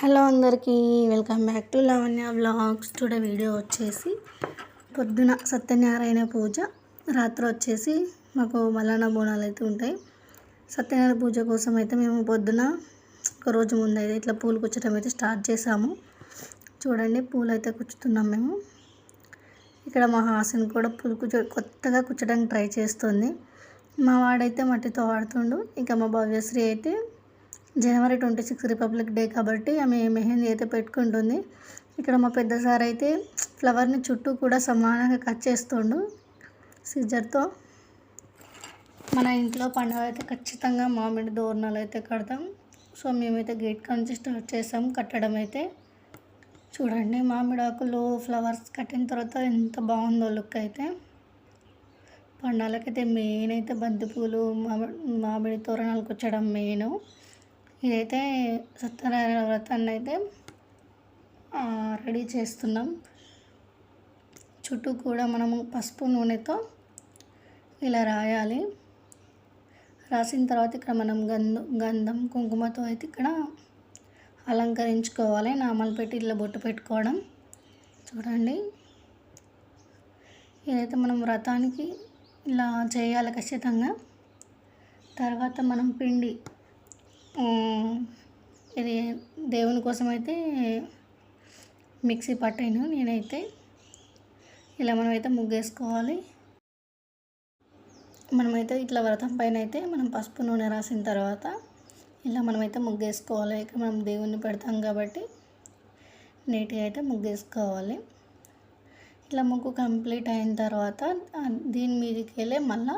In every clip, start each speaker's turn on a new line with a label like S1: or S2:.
S1: Hello అందరికీ welcome back to Lavanya vlogs. Today video వచ్చేసి పొద్దున సత్యనారాయణ పూజ రాత్రి వచ్చేసి మాకు మలానా బోనాలు అయితే ఉంటాయి. సత్యనారాయణ పూజ కోసం అయితే మేము పొద్దున ఒక రోజు ముందు అయితే ఇట్లా పూలు కుచ్చడం అయితే స్టార్ట్ చేసాము. చూడండి పూలు అయితే కుచ్చుతున్నాం మేము. ఇక్కడ మా హాసన్ కూడా పూలు కుచ్చ కొత్తగా కుచ్చడానికి ట్రై చేస్తుంది. మా వాడైతే మట్టితో ఆడుతుండు ఇంకా మా భవ్యశ్రీ అయితే January twenty six republic day కాబట్టి ఆమె మెహందీ అయితే పెట్టుకుంటుంది. ఇక్కడ మా పెద్ద సార్ అయితే ఫ్లవర్ని చుట్టూ కూడా సమానంగా కట్ చేస్తుండు సిజర్తో. మన ఇంట్లో పండుగ అయితే ఖచ్చితంగా మామిడి దోరణాలు అయితే కడతాం. సో మేమైతే గేట్ నుంచి స్టార్ట్ చేసాం కట్టడం అయితే. చూడండి మామిడి ఆకులు ఫ్లవర్స్ కట్టిన తర్వాత ఎంత బాగుందో లుక్ అయితే. పండాలకైతే మెయిన్ అయితే బంతిపూలు మామిడి మామిడి తోరణాలు వచ్చడం మెయిన్ ఇదైతే సత్యనారాయణ వ్రతాన్ని అయితే రెడీ చేస్తున్నాం. చుట్టూ కూడా మనము పసుపు నూనెతో ఇలా రాయాలి. రాసిన తర్వాత ఇక్కడ మనం గంధం గంధం కుంకుమతో అయితే ఇక్కడ అలంకరించుకోవాలి. నామాలు పెట్టి ఇట్లా బొట్టు పెట్టుకోవడం. చూడండి. ఇదైతే మనం వ్రతానికి ఇలా చేయాలి ఖచ్చితంగా. తర్వాత మనం పిండి ఇది దేవుని కోసం అయితే మిక్సీ పట్టాను నేనైతే. ఇలా మనమైతే ముగ్గేసుకోవాలి. మనమైతే ఇట్లా వ్రతం పైన అయితే మనం పసుపు నూనె రాసిన తర్వాత ఇలా మనమైతే ముగ్గేసుకోవాలి. ఇక్కడ మనం దేవుణ్ణి పెడతాం కాబట్టి నీట్గా అయితే ముగ్గేసుకోవాలి. ఇట్లా ముగ్గు కంప్లీట్ అయిన తర్వాత దీని మీదకి వెళ్ళి మళ్ళీ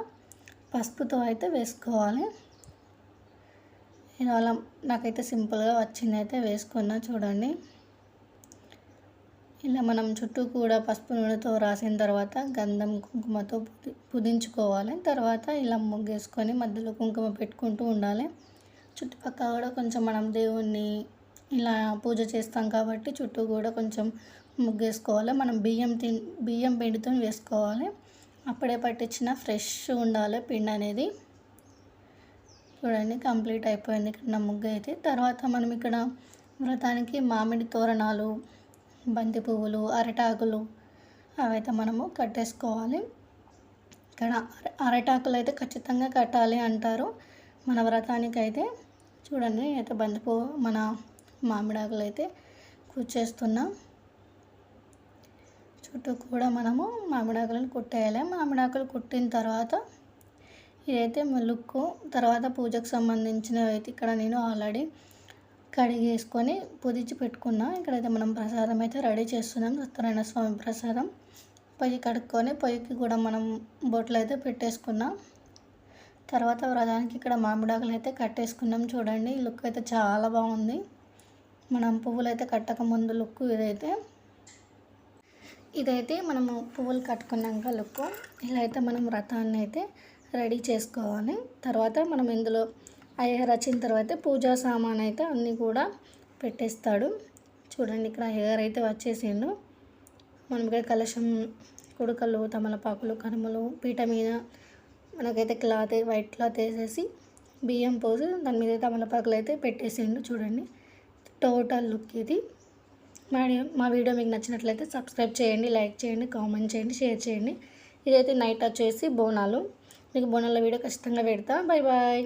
S1: పసుపుతో అయితే వేసుకోవాలి. నేను అలా నాకైతే సింపుల్గా వచ్చింది అయితే వేసుకున్నా చూడండి. ఇలా మనం చుట్టూ కూడా పసుపు నూనెతో రాసిన తర్వాత గంధం కుంకుమతో పుదించుకోవాలి. తర్వాత ఇలా ముగ్గేసుకొని మధ్యలో కుంకుమ పెట్టుకుంటూ ఉండాలి. చుట్టుపక్కల కూడా కొంచెం మనం దేవుణ్ణి ఇలా పూజ చేస్తాం కాబట్టి చుట్టూ కూడా కొంచెం ముగ్గేసుకోవాలి. మనం బియ్యం తిన్ బియ్యం పిండితో వేసుకోవాలి. అప్పుడే పట్టించిన ఫ్రెష్ ఉండాలి పిండి అనేది. చూడండి కంప్లీట్ అయిపోయింది ఇక్కడ నా ముగ్గు అయితే. తర్వాత మనం ఇక్కడ వ్రతానికి మామిడి తోరణాలు బంతి పువ్వులు అరటాకులు అవైతే మనము కట్టేసుకోవాలి. ఇక్కడ అరటాకులు అయితే ఖచ్చితంగా కట్టాలి అంటారు. మన వ్రతానికి అయితే చూడండి అయితే బంతి పువ్వు మన మామిడాకులు అయితే కూర్చేస్తున్నాం చుట్టూ కూడా మనము మామిడాకులను కుట్టేయాలి. మామిడాకులు కుట్టిన తర్వాత ఇదైతే లుక్. తర్వాత పూజకు సంబంధించినవి అయితే ఇక్కడ నేను ఆల్రెడీ కడిగేసుకొని పుదిచి పెట్టుకున్నా. ఇక్కడైతే మనం ప్రసాదం అయితే రెడీ చేస్తున్నాం. సత్యనారాయణ స్వామి ప్రసాదం. పొయ్యి కడుక్కొని పొయ్యికి కూడా మనం బొట్లు అయితే పెట్టేసుకున్నాం. తర్వాత వ్రతానికి ఇక్కడ మామిడాకులు అయితే కట్టేసుకున్నాం. చూడండి లుక్ అయితే చాలా బాగుంది. మనం పువ్వులు అయితే కట్టక ముందు లుక్ ఇదైతే. ఇదైతే మనము పువ్వులు కట్టుకున్నాక లుక్. ఇలా అయితే మనం వ్రతాన్ని అయితే రెడీ చేసుకోవాలి. తర్వాత మనం ఇందులో అయ్యగారు వచ్చిన తర్వాత పూజా సామాన్ అయితే అన్నీ కూడా పెట్టేస్తాడు. చూడండి ఇక్కడ అయ్యగారు అయితే వచ్చేసిండు. మనం ఇక్కడ కలశం కుడుకలు తమలపాకులు కనుమలు పీట మీద మనకైతే క్లాత్ వైట్ క్లాత్ వేసేసి బియ్యం పోసి దాని మీద తమలపాకులు అయితే పెట్టేసిండు చూడండి. టోటల్ లుక్ ఇది. మా మా వీడియో మీకు నచ్చినట్లయితే సబ్స్క్రైబ్ చేయండి లైక్ చేయండి కామెంట్ చేయండి షేర్ చేయండి. ఇదైతే నైట్ వచ్చేసి బోనాలు. మీకు బోనాల వీడియో ఖచ్చితంగా పెడతా. Bye bye